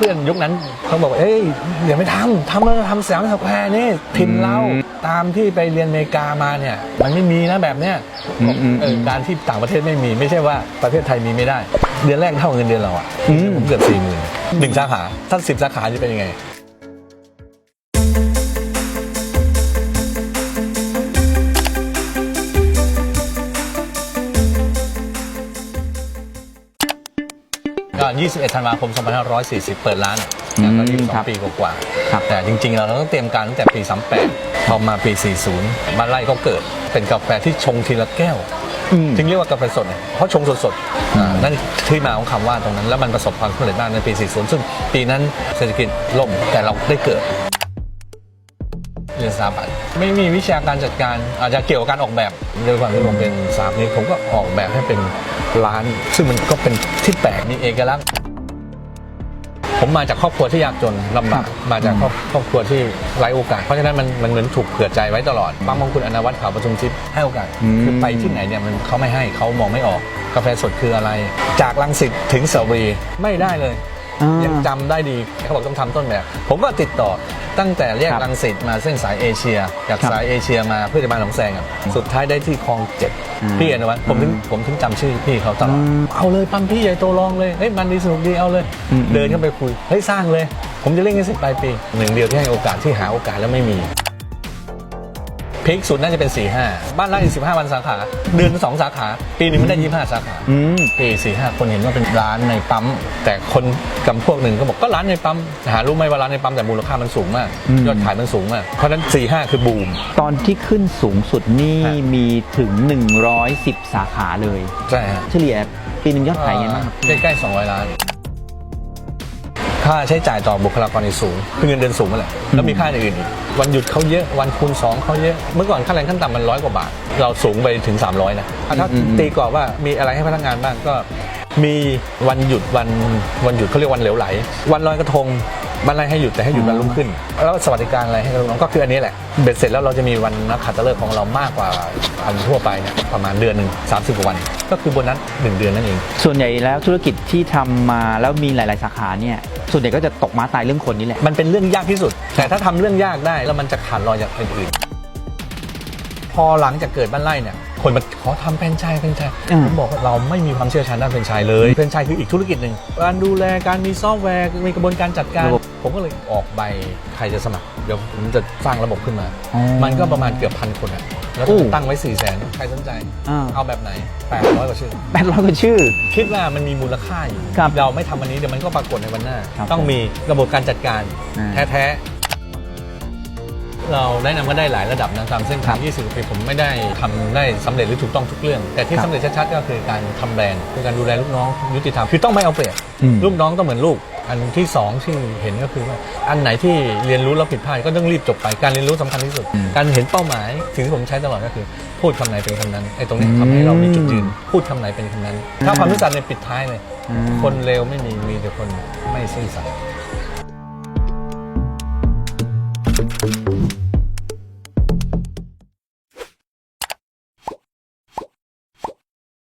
พื่อนยุคนั้นเขาบอกว่าเอ้ยอย่าไม่ทำทำแล้วทำสยามสแควร์นี่ถิ่นเราตามที่ไปเรียนอเมริกามาเนี่ย มันไม่มีนะแบบเนี้ยอืมอืมเออการที่ต่างประเทศไม่มี ไม่ใช่ว่าประเทศไทยมีไม่ได้ เดือนแรกเท่าเงินเดือนเราอะอืมผมเกือบสี่หมื่นหนึ่งสาขาถ้าสิบสาขาจะเป็นยังไง ก็21 ธันวาคม 2540 เปิดร้านอืมแล้วก็ครับ22ปีกว่าๆครับแต่จริงๆ เราต้องเตรียมการตั้งแต่ปี 38 พอมาปี 40บ้านไร่ก็เกิด เป็นกาแฟที่ชงทีละแก้ว อืมถึงเรียกว่ากาแฟสดเนี่ยเพราะชงสดๆอ่านั่นที่มาของคำว่าตรงนั้น แล้วมันประสบความสำเร็จมากในปี 40 ซึ่งปีนั้นเศรษฐกิจล่มแต่เราได้เกิด เรียนสถาปัตย์ไม่มีวิชาการจัดการอาจจะเกี่ยวกับการออกแบบด้วยความที่ผมเป็นสถาปนิกผมก็ออกแบบให้เป็นร้าน ซึ่งมันก็เป็นที่แปลกมีเอกลักษณ์ผมมาจากครอบครัวที่ยากจนลำบากมาจากครอบครอบครัวที่ไร้โอกาส เพราะฉะนั้นมันมันเหมือนถูกเผื่อใจไว้ตลอดบางมงคุณอนาวัตข่าวประชุมทิพย์ให้โอกาสอืมคือไปที่ไหนเนี่ยมันเขาไม่ให้เขามองไม่ออกกาแฟสดคืออะไร จากลังสิตถึงเสารีไม่ได้เลย อ่ายังจำได้ดีเขาบอกต้องทำต้นแบบ ผมก็ติดต่อตั้งแต่แยกครับรังสิตมาเส้นสายเอเชีย จากครับสายเอเชียมาเพื่อจะมาหนองแซงอะสุดท้ายได้ที่คลองเจ็ดอืมพี่อนุวัฒน์ผมถึงผมถึงจำชื่อพี่เขาตลอดอืมเอาเลยปั๊มพี่ใหญ่โตลองเลยเฮ้ยมันดีสนุกดีเอาเลย อืม เดินเข้าไปคุยเฮ้ยสร้างเลย ผมจะเล่นกันสิบปลายปีหนึ่งเดียวที่ให้โอกาสที่หาโอกาสแล้วไม่มี พีคสุดน่าจะเป็น4ี่ห้าบ้านไร่สิบห้าวันสาขา เดือนสองสาขา ปีหนึ่งไม่ได้ยี่ห้าสาขาอืม ปีสี่ห้าคนเห็นว่าเป็นร้านในปั๊ม แต่คนกำพวกหนึ่งก็บอกก็ร้านในปั๊มหารู้ไหมว่าร้านในปั๊มแต่มูลค่ามันสูงมาก อืม ยอดขายมันสูงมาก เพราะฉะนั้นสี่ห้าคือบูม ตอนที่ขึ้นสูงสุดนี่ฮะ มีถึง 110 สาขาเลย ใช่ฮะเฉลี่ยปีหนึ่งยอดขายไงบ้างครับ ใกล้ๆ200 ล้าน ค่าใช้จ่ายต่อบุคลากรนี่สูงคือเงินเดือนสูงมาแหละแล้วมีค่าอื่นๆอีกวันหยุดเขาเยอะวันคูณสองเขาเยอะเมื่อก่อนค่าแรงขั้นต่ำมันร้อยกว่าบาท เราสูงไปถึง 300นะอะถ้าอืมอืมตีกรอบว่ามีอะไรให้พนักงานบ้างก็มีวันหยุดวันวันหยุดเขาเรียกวันเหลวไหล วันลอยกระทง วันอะไรให้หยุดแต่ให้หยุดวันรุ่งขึ้น แล้วสวัสดิการอะไรให้ลูกน้องก็คืออันนี้แหละเบ็ดเสร็จแล้วเราจะมีวันนักขัตฤกษ์ของเรามากกว่าอันทั่วไปเนี่ยประมาณเดือนหนึ่ง30กว่าวัน ก็คือโบนัสหนึ่งเดือนนั่นเอง ส่วนใหญ่แล้วธุรกิจที่ทำมาแล้วมีหลาย ๆ สาขาเนี่ยส่วนใหญ่ก็จะตกม้าตายเรื่องคนนี่แหละมันเป็นเรื่องยากที่สุด แต่ถ้าทำเรื่องยากได้แล้วมันจะขาดรอยจากอื่นๆพ อหลังจากเกิดบ้านไร่เนี่ยคนมาขอทำแฟรนไชส์แฟรนไชส์อืม ผมบอกว่าเราไม่มีความเชี่ยวชาญด้านแฟรนไชส์เลยแฟรนไชส์คืออีกธุรกิจหนึ่งการดูแลการมีซอฟต์แวร์มีกระบวนการจัดการระบบผมก็เลยออกใบใครจะสมัครเดี๋ยวผมจะสร้างระบบขึ้นมา อ๋อ มันก็ประมาณเกือบพันคนอะแล้วก็โอ้ตั้งไว้4ี่แสนใครสนใจอ่าเอาแบบไหน 800กว่าชื่อ แปดร้อยกว่าชื่อ คิดว่ามันมีมูลค่าอยู่ครับเราไม่ทำวันนี้เดี๋ยวมันก็ปรากฏในวันหน้า ครับต้องมีระบบการจัดการอ่า แท้ๆ เราแนะนำก็ได้หลายระดับนะตามเส้นทาง20ปีผมไม่ได้ทำได้สำเร็จหรือถูกต้องทุกเรื่อง แต่ที่ครับสำเร็จชัดๆก็คือการทำแบรนด์คือการดูแลลูกน้องยุติธรรมคือต้องไม่เอาเปรียบอืม ลูกน้องต้องเหมือนลูก อันที่สองที่เห็นก็คือว่าอันไหนที่เรียนรู้แล้วผิดพลาดก็ต้องรีบจบไปการเรียนรู้สำคัญที่สุด การเห็นเป้าหมายสิ่งที่ผมใช้ตลอดก็คือ พูดคำไหนเป็นคำนั้นไอ้ตรงนี้ทำให้เรามีจุดยืนพูดคำไหนเป็นคำนั้น ถ้าความรู้สึกในยปิดท้ายเลยอืมคนเลวไม่มีมีแต่คนไม่ซื่อสัตย์